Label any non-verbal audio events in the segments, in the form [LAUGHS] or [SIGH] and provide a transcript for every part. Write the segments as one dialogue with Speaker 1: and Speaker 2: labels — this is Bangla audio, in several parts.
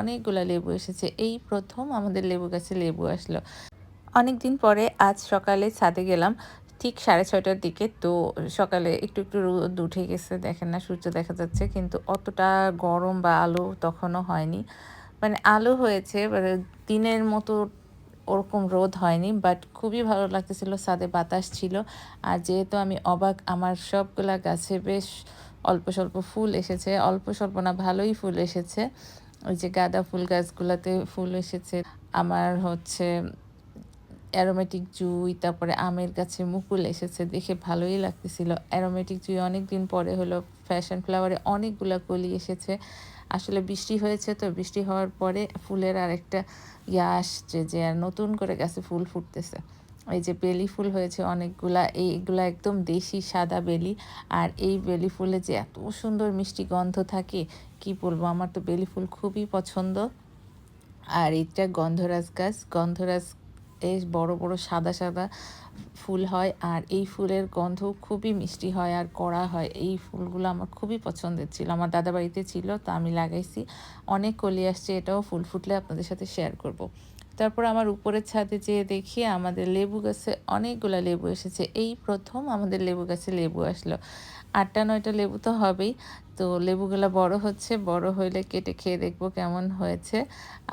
Speaker 1: অনেকগুলা লেবু এসেছে। এই প্রথম আমাদের লেবু গাছে লেবু আসলো। অনেক দিন পরে আজ সকালে ছাদে গেলাম, ঠিক সাড়ে ছয়টার দিকে। তো সকালে একটু একটু রোদ উঠে গেছে, দেখেন না, সূর্য দেখা যাচ্ছে, কিন্তু অতটা গরম বা আলো তখনও হয়নি। মানে আলো হয়েছে মানে দিনের মতো ওরকম রোদ হয়নি, বাট খুবই ভালো লাগতেছিল, ছাদে বাতাস ছিল। আর যেহেতু আমি অবাক, আমার সবগুলা গাছে বেশ অল্প স্বল্প ফুল এসেছে। অল্প স্বল্প না, ভালোই ফুল এসেছে। ওই যে গাঁদা ফুল গাছগুলোতে ফুল এসেছে। আমার হচ্ছে অ্যারোমেটিক জুই, তারপরে আমের গাছে মুকুল এসেছে, দেখে ভালোই লাগতেছিল। অ্যারোমেটিক জুই অনেক দিন পরে হলো ফ্যাশন ফ্লাওয়ারে অনেকগুলা কলি এসেছে। আসলে বৃষ্টি হয়েছে তো, বৃষ্টি হওয়ার পরে ফুলের আর একটা ইয়া আসছে যে আর নতুন করে গাছে ফুল ফুটতেছে। এই যে বেলি ফুল হয়েছে অনেকগুলা, এইগুলা একদম দেশি সাদা বেলি। আর এই বেলি ফুলে যে এত সুন্দর মিষ্টি গন্ধ থাকে, কি বলব? আমার তো বেলি ফুল খুবই পছন্দ। আর এটা গন্ধরাজ গাছ। গন্ধরাজ এর বড় বড় সাদা সাদা ফুল হয়। আর এই ফুলের গন্ধ খুবই মিষ্টি হয় আর কড়া হয়। এই ফুলগুলো আমার খুবই পছন্দের ছিল। আমার দাদা বাড়িতে ছিল, তো আমি লাগাইছি। অনেক কলি আসছে, এটাও ফুল ফুটলে আপনাদের সাথে শেয়ার করব। তারপর আমার উপরের ছাদে যেয়ে দেখি, আমাদের লেবু গাছে অনেকগুলো লেবু এসেছে। এই প্রথম আমাদের লেবু গাছে লেবু আসলো। আটটা, নয়টা লেবু তো হবেই। তো লেবুগুলো বড় হচ্ছে, বড় হইলে কেটে খেয়ে দেখব কেমন হয়েছে।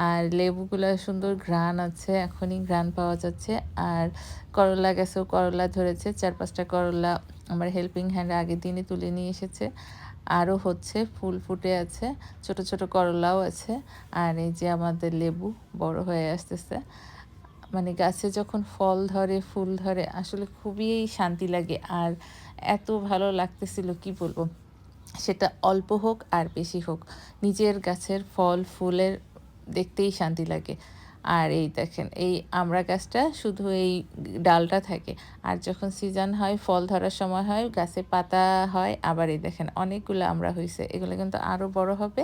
Speaker 1: আর লেবুগুলো সুন্দর ঘ্রাণ আছে, এখনই ঘ্রাণ পাওয়া যাচ্ছে। আর করলা গাছেও করলা ধরেছে, চার পাঁচটা করলা আমার হেল্পিং হ্যান্ড আগের দিনে তুলে নিয়ে এসেছে। আরও হচ্ছে, ফুল ফুটে আছে, ছোট ছোট করলাও আছে। আর এই যে আমাদের লেবু বড় হয়ে আসতেছে। মানে গাছে যখন ফল ধরে, ফুল ধরে, আসলে খুবই শান্তি লাগে। আর এত ভালো লাগতেছিল, কি বলব? সেটা অল্প হোক আর বেশি হোক, নিজের গাছের ফল, ফুলের দেখতেই শান্তি লাগে। আর এই দেখেন, এই আমড়া গাছটা শুধু এই ডালটা থাকে। আর যখন সিজন হয়, ফল ধরার সময় হয়, গাছে পাতা হয়, আবার এই দেখেন অনেকগুলো আমড়া হয়েছে এগুলো কিন্তু আরও বড় হবে।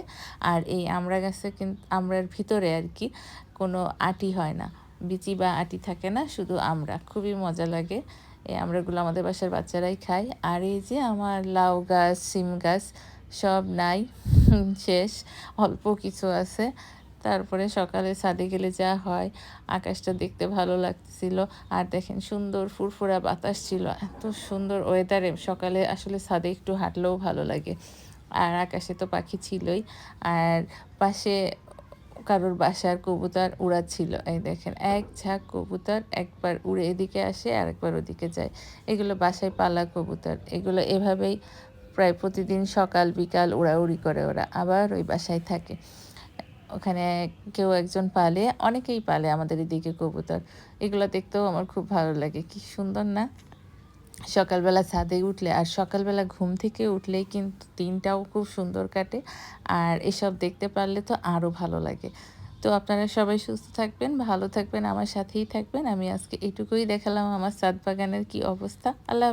Speaker 1: আর এই আমড়া গাছে কিন্তু আমড়ার ভিতরে আর কি কোনো আটি হয় না। বিচি বা আটি থাকে না, শুধু আমরা। খুবই মজা লাগে। এই আমরাগুলো আমাদের বাসার বাচ্চারাই খায়। আর এই যে আমার লাউ গাছ, সিম গাছ, সব নাই, [LAUGHS] শেষ, অল্প কিছু আছে। তারপরে সকালে ছাদে গেলে যা হয়, আকাশটা দেখতে ভালো লাগছিল আর দেখেন সুন্দর ফুরফুরা বাতাস ছিল, এত সুন্দর ওয়েদারে সকালে আসলে ছাদে একটু হাঁটলেও ভালো লাগে। আর আকাশে তো পাখি ছিলই। আর পাশে কারোর বাসার কবুতর উড়াচ্ছিল। এই দেখেন, এক ঝাঁক কবুতর একবার উড়ে এদিকে আসে আর একবার ওদিকে যায়। এগুলো বাসায় পালা কবুতর। এগুলো এভাবেই প্রায় প্রতিদিন সকাল, বিকাল উড়াউড়ি করে ওরা, আবার ওই বাসায় থাকে। ওখানে কেউ একজন পালে, অনেকেই পালে আমাদের এদিকে কবুতর। এগুলো দেখতেও আমার খুব ভালো লাগে, কি সুন্দর না? সকালবেলা ছাদে উঠলে, আর সকালবেলা ঘুম থেকে উঠলেই কিন্তু দিনটাও খুব সুন্দর কাটে, আর এসব দেখতে পারলে তো আরও ভালো লাগে। তো আপনারা সবাই সুস্থ থাকবেন, ভালো থাকবেন, আমার সাথেই থাকবেন। আমি আজকে এটুকুই দেখালাম আমার সাদ বাগানের কি অবস্থা। আল্লাহ